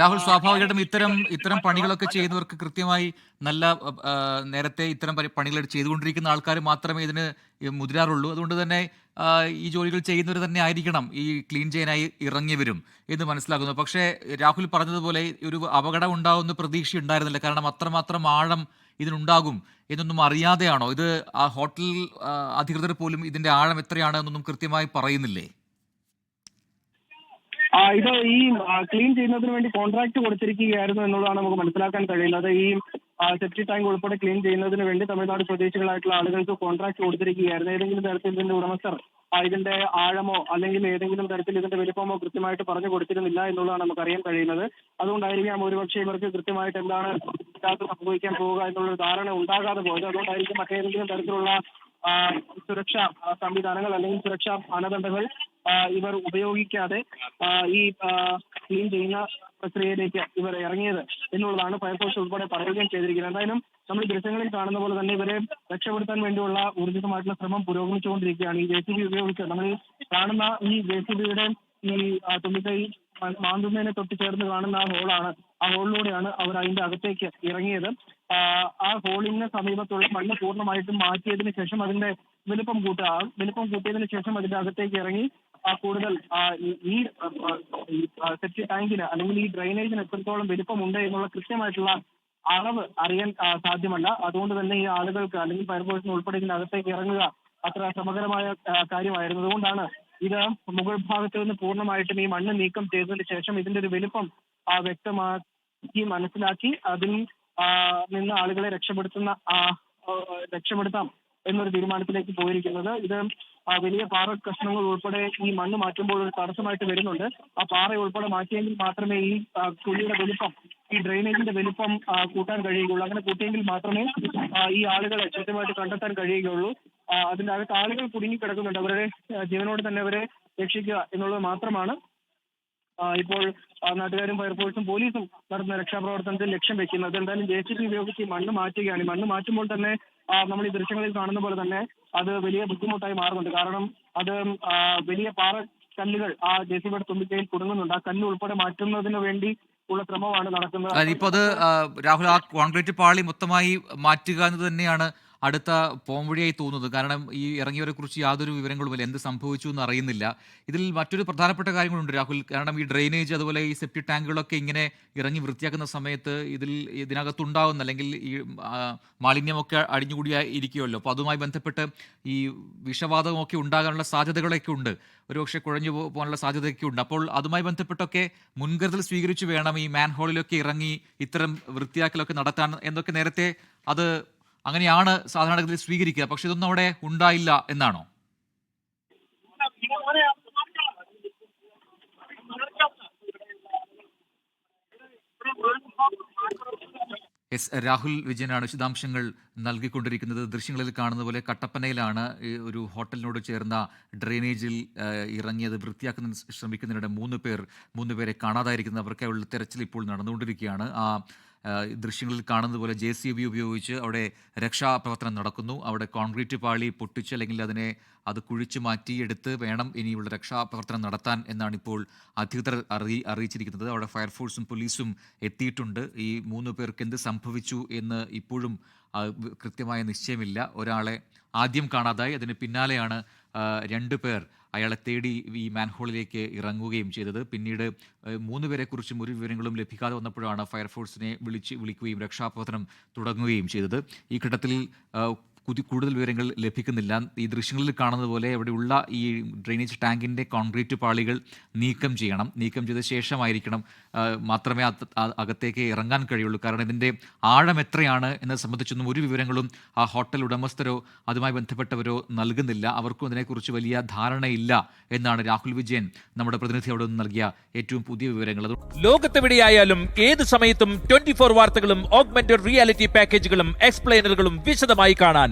രാഹുൽ സ്വാഭാവികമായിട്ടും ഇത്തരം ഇത്തരം പണികളൊക്കെ ചെയ്യുന്നവർക്ക് കൃത്യമായി നല്ല നേരത്തെ ഇത്തരം പണികൾ ചെയ്തുകൊണ്ടിരിക്കുന്ന ആൾക്കാർ മാത്രമേ ഇതിന് മുതിരാറുള്ളൂ. അതുകൊണ്ട് തന്നെ ഈ ജോലികൾ ചെയ്യുന്നവർ തന്നെ ആയിരിക്കണം ഈ ക്ലീൻ ചെയ്യാനായി ഇറങ്ങിയവരും എന്ന് മനസ്സിലാക്കുന്നു. പക്ഷേ രാഹുൽ പറഞ്ഞതുപോലെ ഒരു അപകടം ഉണ്ടാവുന്ന പ്രതീക്ഷ ഉണ്ടായിരുന്നില്ല. കാരണം അത്രമാത്രം ആഴം ഇതിനുണ്ടാകും എന്നൊന്നും അറിയാതെയാണോ? ഇത് ആ ഹോട്ടൽ അധികൃതർ പോലും ഇതിന്റെ ആഴം എത്രയാണ് എന്നൊന്നും കൃത്യമായി പറയുന്നില്ലേ? ഇത് ഈ ക്ലീൻ ചെയ്യുന്നതിന് വേണ്ടി കോൺട്രാക്ട് കൊടുത്തിരിക്കുകയായിരുന്നു എന്നുള്ളതാണ് നമുക്ക് മനസ്സിലാക്കാൻ കഴിയുന്നത്. ഈ സെപ്റ്റി ടാങ്ക് ഉൾപ്പെടെ ക്ലീൻ ചെയ്യുന്നതിന് വേണ്ടി തമിഴ്നാട് സ്വദേശികളായിട്ടുള്ള ആളുകൾക്ക് കോൺട്രാക്ട് കൊടുത്തിരിക്കുകയായിരുന്നു. ഏതെങ്കിലും തരത്തിൽ ഇതിന്റെ ഉടമസ്ഥർ ഇതിന്റെ ആഴമോ അല്ലെങ്കിൽ ഏതെങ്കിലും തരത്തിൽ ഇതിന്റെ വലിപ്പമോ കൃത്യമായിട്ട് പറഞ്ഞു കൊടുത്തിരുന്നില്ല എന്നുള്ളതാണ് നമുക്ക് അറിയാൻ കഴിയുന്നത്. അതുകൊണ്ടായിരിക്കാം ഒരുപക്ഷെ ഇവർക്ക് കൃത്യമായിട്ട് എന്താണ് ഇതിനകത്ത് സംഭവിക്കാൻ പോവുക എന്നുള്ള ധാരണ ഉണ്ടാകാതെ പോയത്. അതുകൊണ്ടായിരിക്കും മറ്റേതെങ്കിലും തരത്തിലുള്ള സുരക്ഷാ സംവിധാനങ്ങൾ അല്ലെങ്കിൽ സുരക്ഷാ മാനദണ്ഡങ്ങൾ ഇവർ ഉപയോഗിക്കാതെ ഈ ക്ലീൻ ചെയ്യുന്ന പ്രക്രിയയിലേക്ക് ഇവർ ഇറങ്ങിയത് എന്നുള്ളതാണ് ഫയർഫോഴ്സ് ഉൾപ്പെടെ പറയുകയും ചെയ്തിരിക്കുന്നത്. എന്തായാലും നമ്മൾ ദൃശ്യങ്ങളിൽ കാണുന്ന പോലെ തന്നെ ഇവരെ രക്ഷപ്പെടുത്താൻ വേണ്ടിയുള്ള ഊർജിതമായിട്ടുള്ള ശ്രമം പുരോഗമിച്ചുകൊണ്ടിരിക്കുകയാണ്. ഈ ജെ സി ബി ഉപയോഗിച്ച് നമ്മൾ കാണുന്ന ഈ ജെ സി ബിയുടെ ഈ തുമ്പിക്കൈ മാന്തുന്നതിനെ തൊട്ട് ചേർന്ന് കാണുന്ന ആ ഹോളാണ്. ആ ഹോളിലൂടെയാണ് അവർ അതിന്റെ അകത്തേക്ക് ഇറങ്ങിയത്. ആ, ഹോളിന് സമീപത്തുള്ള മണ്ണ് പൂർണമായിട്ടും മാറ്റിയതിന് ശേഷം അതിന്റെ വലുപ്പം കൂട്ടുക വലുപ്പം കൂട്ടിയതിന് ശേഷം അതിന്റെ അകത്തേക്ക് ഇറങ്ങി കൂടുതൽ ഈ- സെപ്റ്റി ടാങ്കിന് അല്ലെങ്കിൽ ഈ ഡ്രൈനേജിന് എത്രത്തോളം വലിപ്പമുണ്ട് എന്നുള്ള കൃത്യമായിട്ടുള്ള അളവ് അറിയാൻ സാധ്യമല്ല. അതുകൊണ്ട് തന്നെ ഈ ആളുകൾക്ക് അല്ലെങ്കിൽ ഫയർഫോഴ്സിന് ഉൾപ്പെടെ ഇതിനകത്തേക്ക് ഇറങ്ങുക അത്ര ശ്രമകരമായ കാര്യമായിരുന്നു. അതുകൊണ്ടാണ് ഇത് മുകൾ ഭാഗത്ത് നിന്ന് പൂർണമായിട്ടും ഈ മണ്ണ് നീക്കം ചെയ്തതിന് ശേഷം ഇതിന്റെ ഒരു വലിപ്പം വ്യക്തമാക്കി മനസ്സിലാക്കി അതിൽ നിന്ന് ആളുകളെ രക്ഷപ്പെടുത്തുന്ന രക്ഷപ്പെടുത്താം എന്നൊരു തീരുമാനത്തിലേക്ക് പോയിരിക്കുന്നത്. ഇത് വലിയ പാറ കഷ്ണങ്ങൾ ഉൾപ്പെടെ ഈ മണ്ണ് മാറ്റുമ്പോൾ ഒരു തടസ്സമായിട്ട് വരുന്നുണ്ട്. ആ പാറ ഉൾപ്പെടെ മാറ്റിയെങ്കിൽ മാത്രമേ ഈ കുഴിയുടെ വലുപ്പം ഈ ഡ്രെയിനേജിന്റെ വലുപ്പം കൂട്ടാൻ കഴിയുകയുള്ളൂ. അങ്ങനെ കൂട്ടിയെങ്കിൽ മാത്രമേ ഈ ആളുകളെ കൃത്യമായിട്ട് കണ്ടെത്താൻ കഴിയുകയുള്ളൂ. അതിന്റെ അകത്ത് ആളുകൾ കുടുങ്ങി കിടക്കുന്നുണ്ട് അവരുടെ ജീവനോട് തന്നെ അവരെ രക്ഷിക്കുക എന്നുള്ളത് മാത്രമാണ് ഇപ്പോൾ നാട്ടുകാരും ഫയർഫോഴ്സും പോലീസും നടത്തുന്ന രക്ഷാപ്രവർത്തനത്തിൽ ലക്ഷ്യം വെക്കുന്നത് എന്തായാലും ജെ സി ബി ഉപയോഗിച്ച് ഈ മണ്ണ് മാറ്റുകയാണ്. മണ്ണ് മാറ്റുമ്പോൾ തന്നെ നമ്മൾ ഈ ദൃശ്യങ്ങളിൽ കാണുന്ന പോലെ തന്നെ അത് വലിയ ബുദ്ധിമുട്ടായി മാറുന്നുണ്ട്. കാരണം അത് വലിയ പാറ കല്ലുകൾ ആ ജെ സി ബിയുടെ തുമ്പിക്കയിൽ കുടുങ്ങുന്നുണ്ട്. ആ കല്ല് ഉൾപ്പെടെ മാറ്റുന്നതിന് വേണ്ടി ഉള്ള ശ്രമമാണ് നടക്കുന്നത്. അതായത് അത് രാഹുൽ ആ കോൺക്രീറ്റ് പാളി മൊത്തമായി മാറ്റുക എന്ന് തന്നെയാണ് അടുത്ത പോംവഴിയായി തോന്നുന്നത്. കാരണം ഈ ഇറങ്ങിയവരെ കുറിച്ച് യാതൊരു വിവരങ്ങളുമില്ല എന്ത് സംഭവിച്ചു എന്ന് അറിയുന്നില്ല. ഇതിൽ മറ്റൊരു പ്രധാനപ്പെട്ട കാര്യങ്ങളുണ്ട് രാഹുൽ. കാരണം ഈ ഡ്രെയിനേജ് അതുപോലെ ഈ സെപ്റ്റി ടാങ്കുകളൊക്കെ ഇങ്ങനെ ഇറങ്ങി വൃത്തിയാക്കുന്ന സമയത്ത് ഇതിൽ ഇതിനകത്തുണ്ടാവുന്ന അല്ലെങ്കിൽ ഈ മാലിന്യമൊക്കെ അടിഞ്ഞുകൂടിയ ഇരിക്കുമല്ലോ അപ്പോൾ അതുമായി ബന്ധപ്പെട്ട് ഈ വിഷവാതകമൊക്കെ ഉണ്ടാകാനുള്ള സാധ്യതകളൊക്കെ ഉണ്ട്. ഒരുപക്ഷെ കുഴഞ്ഞു പോകാനുള്ള സാധ്യതയൊക്കെ ഉണ്ട്. അപ്പോൾ അതുമായി ബന്ധപ്പെട്ടൊക്കെ മുൻകരുതൽ സ്വീകരിച്ചു വേണം ഈ മാൻഹോളിലൊക്കെ ഇറങ്ങി ഇത്തരം വൃത്തിയാക്കലൊക്കെ നടത്താൻ എന്നൊക്കെ നേരത്തെ അത് അങ്ങനെയാണ് സാധാരണഗതിയിൽ സ്വീകരിക്കുക. പക്ഷെ ഇതൊന്നും അവിടെ ഉണ്ടായില്ല എന്നാണോ? എസ് രാഹുൽ വിജയനാണ് വിശദാംശങ്ങൾ നൽകിക്കൊണ്ടിരിക്കുന്നത്. ദൃശ്യങ്ങളിൽ കാണുന്ന പോലെ കട്ടപ്പനയിലാണ് ഒരു ഹോട്ടലിനോട് ചേർന്ന ഡ്രെയിനേജിൽ ഇറങ്ങിയത്. വൃത്തിയാക്കുന്ന ശ്രമിക്കുന്നതിനിടെ മൂന്ന് പേർ മൂന്ന് പേരെ കാണാതായിരിക്കുന്നത് അവർക്കായുള്ള തെരച്ചിൽ ഇപ്പോൾ നടന്നുകൊണ്ടിരിക്കുകയാണ്. ആ, ദൃശ്യങ്ങളിൽ കാണുന്നത് പോലെ ജെ സി ബി ഉപയോഗിച്ച് അവിടെ രക്ഷാപ്രവർത്തനം നടക്കുന്നു. അവിടെ കോൺക്രീറ്റ് പാളി പൊട്ടിച്ച് അല്ലെങ്കിൽ അതിനെ അത് കുഴിച്ചു മാറ്റിയെടുത്ത് വേണം ഇനിയുള്ള രക്ഷാപ്രവർത്തനം നടത്താൻ എന്നാണ് ഇപ്പോൾ അധികൃതർ അറിയി അറിയിച്ചിരിക്കുന്നത്. അവിടെ ഫയർഫോഴ്സും പോലീസും എത്തിയിട്ടുണ്ട്. ഈ മൂന്ന് പേർക്ക് എന്ത് സംഭവിച്ചു എന്ന് ഇപ്പോഴും കൃത്യമായ നിശ്ചയമില്ല. ഒരാളെ ആദ്യം കാണാതായി. അതിന് പിന്നാലെയാണ് രണ്ടു പേർ അയാളെ തേടി ഈ മാൻഹോളിലേക്ക് ഇറങ്ങുകയും ചെയ്തത്. പിന്നീട് മൂന്ന് പേരെക്കുറിച്ചും ഒരു വിവരങ്ങളും ലഭിക്കാതെ വന്നപ്പോഴാണ് ഫയർഫോഴ്സിനെ വിളിച്ച് വിളിക്കുകയും രക്ഷാപ്രവർത്തനം തുടങ്ങുകയും ചെയ്തത്. ഈ ഘട്ടത്തിൽ കൂടുതൽ വിവരങ്ങൾ ലഭിക്കുന്നില്ല. ഈ ദൃശ്യങ്ങളിൽ കാണുന്നത് പോലെ അവിടെയുള്ള ഈ ഡ്രെയിനേജ് ടാങ്കിന്റെ കോൺക്രീറ്റ് പാളികൾ നീക്കം ചെയ്യണം. നീക്കം ചെയ്ത ശേഷമായിരിക്കണം മാത്രമേ അകത്തേക്ക് ഇറങ്ങാൻ കഴിയുള്ളൂ. കാരണം ഇതിന്റെ ആഴം എത്രയാണ് എന്നത് സംബന്ധിച്ചൊന്നും ഒരു വിവരങ്ങളും ആ ഹോട്ടൽ ഉടമസ്ഥരോ അതുമായി ബന്ധപ്പെട്ടവരോ നൽകുന്നില്ല. അവർക്കും അതിനെക്കുറിച്ച് വലിയ ധാരണയില്ല എന്നാണ് രാഹുൽ വിജയൻ നമ്മുടെ പ്രതിനിധി അവിടെ നിന്ന് നൽകിയ ഏറ്റവും പുതിയ വിവരങ്ങൾ. ലോകത്തെവിടെയായാലും ഏത് സമയത്തും ട്വന്റി ഫോർ വാർത്തകളും ഓഗ്മെന്റഡ് റിയാലിറ്റി പാക്കേജുകളും എക്സ്പ്ലെയിനറുകളും വിശദമായി കാണാൻ